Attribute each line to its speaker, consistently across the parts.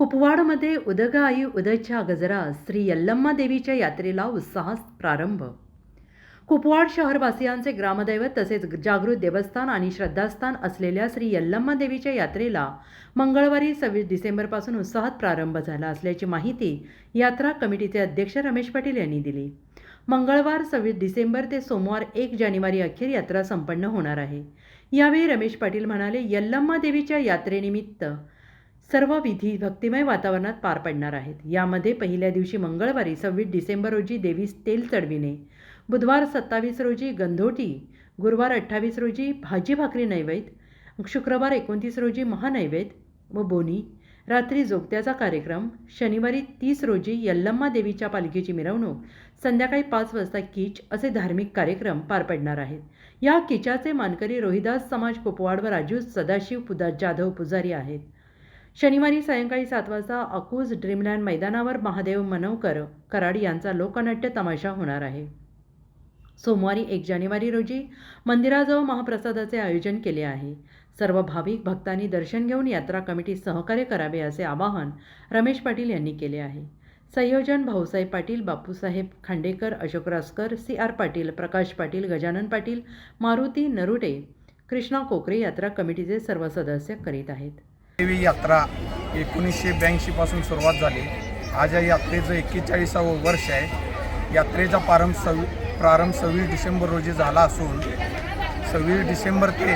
Speaker 1: कुपवाडमध्ये उदगाई उदयच्या गजरात श्री यल्लम्मा देवीच्या यात्रेला उत्साहात प्रारंभ. कुपवाड शहरवासियांचे ग्रामदैवत तसेच जागृत देवस्थान आणि श्रद्धास्थान असलेल्या श्री यल्लम्मा देवीच्या यात्रेला मंगळवारी सव्वीस डिसेंबरपासून उत्साहात प्रारंभ झाला असल्याची माहिती यात्रा कमिटीचे अध्यक्ष रमेश पाटील यांनी दिली. मंगळवार सव्वीस डिसेंबर ते सोमवार एक जानेवारी अखेर यात्रा संपन्न होणार आहे. यावेळी रमेश पाटील म्हणाले यल्लम्मा देवीच्या यात्रेनिमित्त सर्व विधी भक्तिमय वातावरणात पार पडणार आहेत. यामध्ये पहिल्या दिवशी मंगळवारी सव्वीस डिसेंबर रोजी देवीस तेल चढविणे बुधवार सत्तावीस रोजी गंधोटी गुरुवार अठ्ठावीस रोजी भाजी भाकरी नैवेद्य शुक्रवार एकोणतीस रोजी महानैवेद्य व बोनी रात्री जोगत्याचा कार्यक्रम शनिवारी तीस रोजी यल्लम्मा देवीच्या पालखीची मिरवणूक संध्याकाळी पाच वाजता कीच असे धार्मिक कार्यक्रम पार पडणार आहेत. या किचाचे मानकरी रोहिदास समाज कुपवाड व राजू सदाशिव पुदा जाधव पुजारी आहेत. शनिवारी सायंकाळी सात वाजता अकूज ड्रीमलँड मैदानावर महादेव मनवकर कराड यांचा लोकनाट्य तमाशा होणार आहे. सोमवारी एक जानेवारी रोजी मंदिराजवळ महाप्रसादाचे आयोजन केले आहे. सर्व भाविक भक्तांनी दर्शन घेऊन यात्रा कमिटी सहकार्य करावे असे आवाहन रमेश पाटील यांनी केले आहे. संयोजन भाऊसाहेब पाटील बापूसाहेब खांडेकर अशोक रासकर सी आर पाटील प्रकाश पाटील गजानन पाटील मारुती नरुटे कृष्णा कोकरे यात्रा कमिटीचे सर्व सदस्य करीत आहेत.
Speaker 2: देवी यात्रा एकोणीसशे ब्याऐंशीपासून सुरुवात झाली. आज या यात्रेचं एक्केचाळीसावं वर्ष आहे. यात्रेचा प्रारंभ सव्वी प्रारंभ सव्वीस डिसेंबर रोजी झाला असून सव्वीस डिसेंबर ते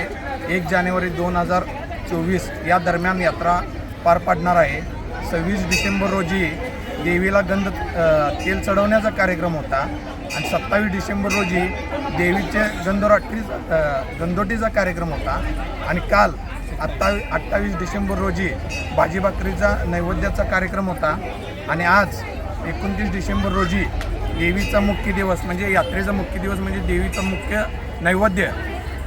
Speaker 2: एक जानेवारी दोन हजार चोवीस या दरम्यान यात्रा पार पाडणार आहे. सव्वीस डिसेंबर रोजी देवीला गंध तेल चढवण्याचा कार्यक्रम होता आणि सत्तावीस डिसेंबर रोजी देवीचे गंधरात्री गंधोटीचा कार्यक्रम होता. आणि काल अठ्ठावीस अठ्ठावीस डिसेंबर रोजी भाजी भाकरीचा नैवेद्याचा कार्यक्रम होता. आणि आज एकोणतीस डिसेंबर रोजी देवीचा मुख्य दिवस म्हणजे यात्रेचा मुख्य दिवस म्हणजे देवीचा मुख्य नैवेद्य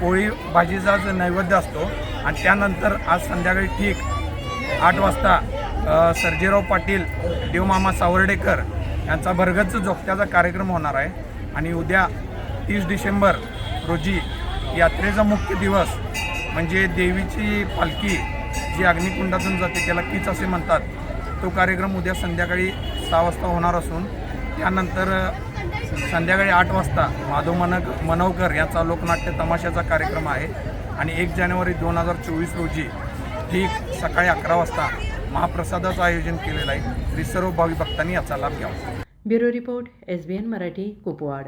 Speaker 2: पोळी भाजीचाच नैवेद्य असतो. आणि त्यानंतर आज संध्याकाळी ठीक आठ वाजता सर्जेराव पाटील देवमामा सावर्डेकर यांचा भरगच्च जोखत्याचा कार्यक्रम होणार आहे. आणि उद्या तीस डिसेंबर रोजी यात्रेचा मुख्य दिवस म्हणजे देवीची पालखी जी अग्निकुंडातून जाते त्याला कीच असे म्हणतात तो कार्यक्रम उद्या संध्याकाळी सहा वाजता होणार असून त्यानंतर संध्याकाळी आठ वाजता माधव मनक मनवकर यांचा लोकनाट्य तमाशाचा कार्यक्रम आहे. आणि एक जानेवारी दोन हजार चोवीस रोजी ठीक सकाळी अकरा वाजता महाप्रसादाचं आयोजन केलेलं आहे. तरी सर्व भावी भक्तांनी याचा लाभ घ्यावा.
Speaker 1: Bureau report S B N Marathi Kupwad.